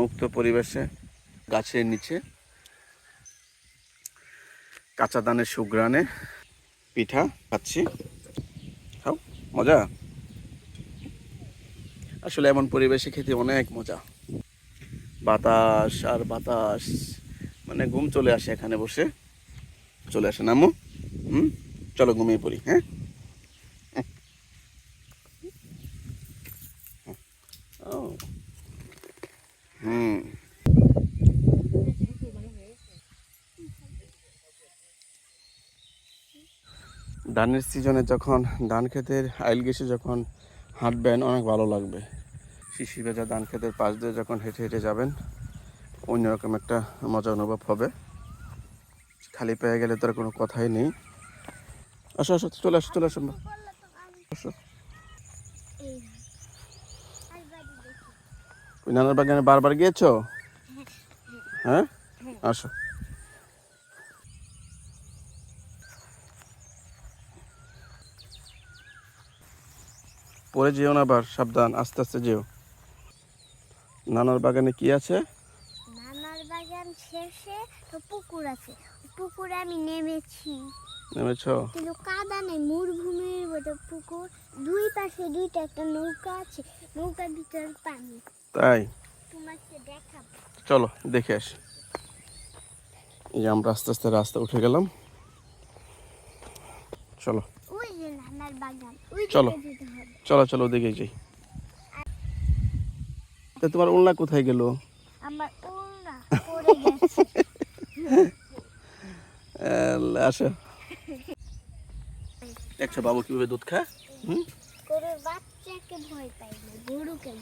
মুক্ত পরিবেশে গাছের নিচে, কাঁচা ধানের সুগ্রানে পিঠা খাচ্ছি। খাও, মজা? আসলে এমন পরিবেশে খেতে অনেক মজা। বাতাস আর বাতাস মানে ঘুম চলে আসে এখানে বসে। চলে আসে, নামু। হুম, চলো ঘুমিয়ে পড়ি হ্যাঁ ও হুম ধানের সিজনে যখন ধান ক্ষেতের আইল গেছে যখন হাঁটবেন, অনেক ভালো লাগবে। শিশি ভেজা ধান ক্ষেতের পাশ দিয়ে যখন হেঁটে হেঁটে যাবেন, অন্যরকম একটা মজা অনুভব হবে। খালি পেয়ে গেলে তো আর কোনো কথাই নেই। আসো আসো, চলে আসো চলে আসো। নানার বাগানে বারবার গিয়েছো? হ্যাঁ? আসো। পরে যেও না আবার সাবধান আস্তে আস্তে যেও। নানার বাগানে কি আছে? নানার বাগান শেষে তো পুকুর আছে। পুকুরে আমি নেমেছি। নেমেছো? কিন্তু কাদা নেই মরুভূমির মতো পুকুর। দুই পাশে দুইটা একটা নৌকা আছে নৌকার ভিতরে পানি। তাই? তোমাকে দেখাবো। চলো দেখে আসি। এই আমরা আস্তে আস্তে রাস্তা উঠে গেলাম। চলো। ওই যে নানার বাগান ওই চলো। চলো চলো ওদিকে যাই। তা তোমার উল্লা কোথায় গেল? আমার ওলনা পড়ে গেছে। আসো। দেখছ বাবু কীভাবে দুধ খায়? হুম? গরুর বাচ্চাকে ভয় পাই না গরুকে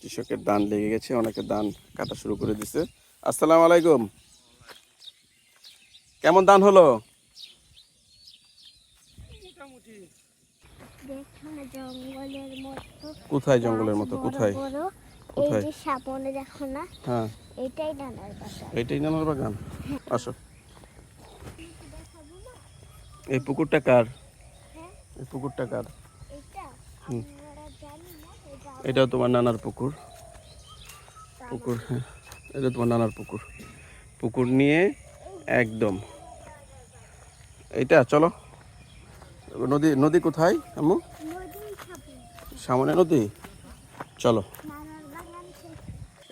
কৃষকের দান লেগে গেছে অনেকে দান কাটা শুরু করে দিছে। আসসালামু আলাইকুম। কেমন দান হলো দেখো না জঙ্গলের মতো কোথায় জঙ্গলের মতো? কোথায়? এই কোথায়? যে সামনে দেখো না হ্যাঁ। এটাই নানার বাসা এইটাই নানার বাগান? আসো। এই পুকুরটা কার? হ্যাঁ। এই পুকুরটা কার? এটা? এটাও তোমার নানার পুকুর। পুকুর হ্যাঁ। এটা তোমার নানার পুকুর। পুকুর নিয়ে একদম। এইটা চলো। নদী নদী কোথায় আম্মু? সামনে নদী? চলো।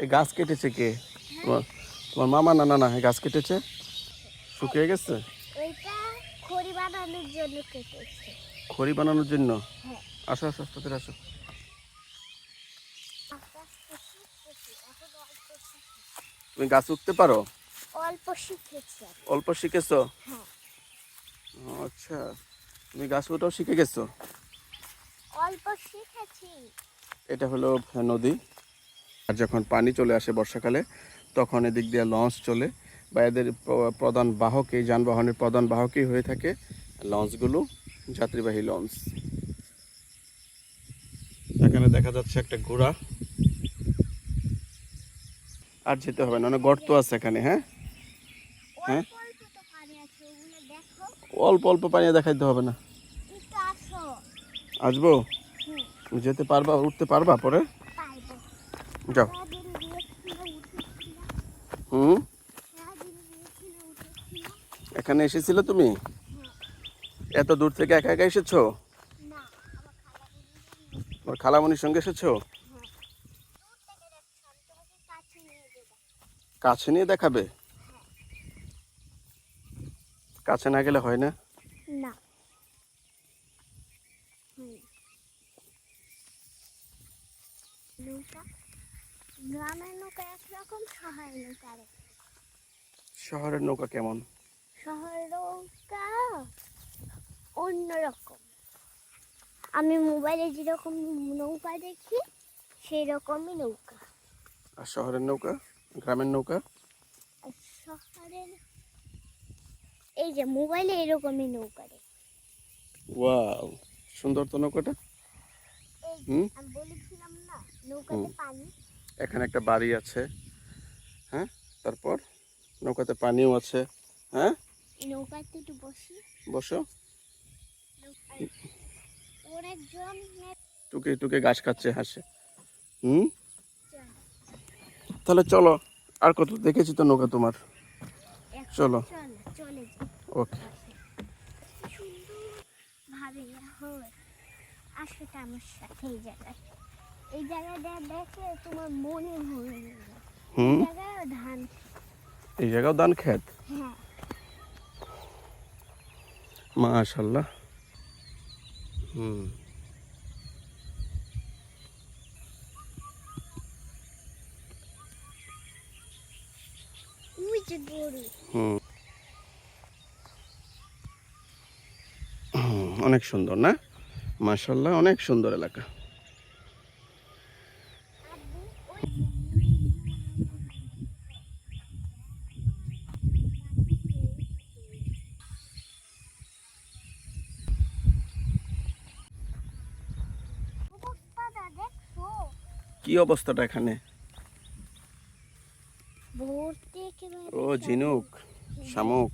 এই গাছ কেটেছে কে? তোমার তোমার মামা না না না এই গাছ কেটেছে? শুকিয়ে গেছে? খড়ি বানানোর জন্য কেটেছে। খড়ি বানানোর জন্য? হ্যাঁ। আসো আসো আসো আসো। তুমি গাছ উঠতে পারো? অল্প শিখেছি অল্প শিখেছো? হ্যাঁ। আচ্ছা। তুমি গাছ ওঠাও শিখে গেছো? অল্প শিখেছি। এটা হলো নদী। আর যখন পানি চলে আসে বর্ষাকালে তখন এদিক দিয়ে লঞ্চ চলে। বা এদের প্রধান বাহক এই যানবাহনের প্রধান বাহকই হয়ে থাকে লঞ্চগুলো যাত্রীবাহী লঞ্চ। এখানে দেখা যাচ্ছে একটা ঘোড়া। আর যেতে হবে না অনেক গর্ত আছে এখানে হ্যাঁ? হ্যাঁ? অল্প অল্প পানি দেখাইতে হবে না। আসব? যেতে পারবা, উঠতে পারবা পরে? যাও। হুম? এখানে এসেছিলে তুমি? এত দূর থেকে একা একা এসেছ? খালামণির সঙ্গে এসেছ? কাছে নিয়ে দেখাবে? কাছে না গেলে হয় না হুম। নৌকা। গ্রামের নৌকা একরকম শহরের নৌকা শহরের নৌকা কেমন? শহরের নৌকা অন্যরকম। আমি মোবাইলে যেরকম নৌকা দেখি সেই রকমই নৌকা। আর শহরের নৌকা? গ্রামের নৌকা? আর শহরের এই যে মোবাইলে এরকমই নৌকা দেখি। ওয়াও সুন্দর তো নৌকাটা। হুম? আমি বলেছিলাম এখানে একটা বাড়ি আছে। হ্যাঁ? তারপর? নৌকাতে পানিও আছে। হ্যাঁ? নৌকাতে একটু বসি। বসো। টুকে টুকে ঘাস খাচ্ছে হাসে। হুম? তাহলে চলো আর কত দেখেছি তো নৌকা তোমার। চলো। ওকে। ভাবে আসো তো আমার সাথে এই জায়গায়। এই জায়গাটা দেখলে তোমার মনে ভরে যাবে। হুম? ধান এই জায়গাও ধান খেত? হ্যাঁ। মাশাল্লাহ হুম। অনেক সুন্দর না? মাশাল্লাহ অনেক সুন্দর এলাকা আব্বু ওই অবস্থাটা দেখছ কি অবস্থাটা এখানে? ও ঝিনুক শামুক।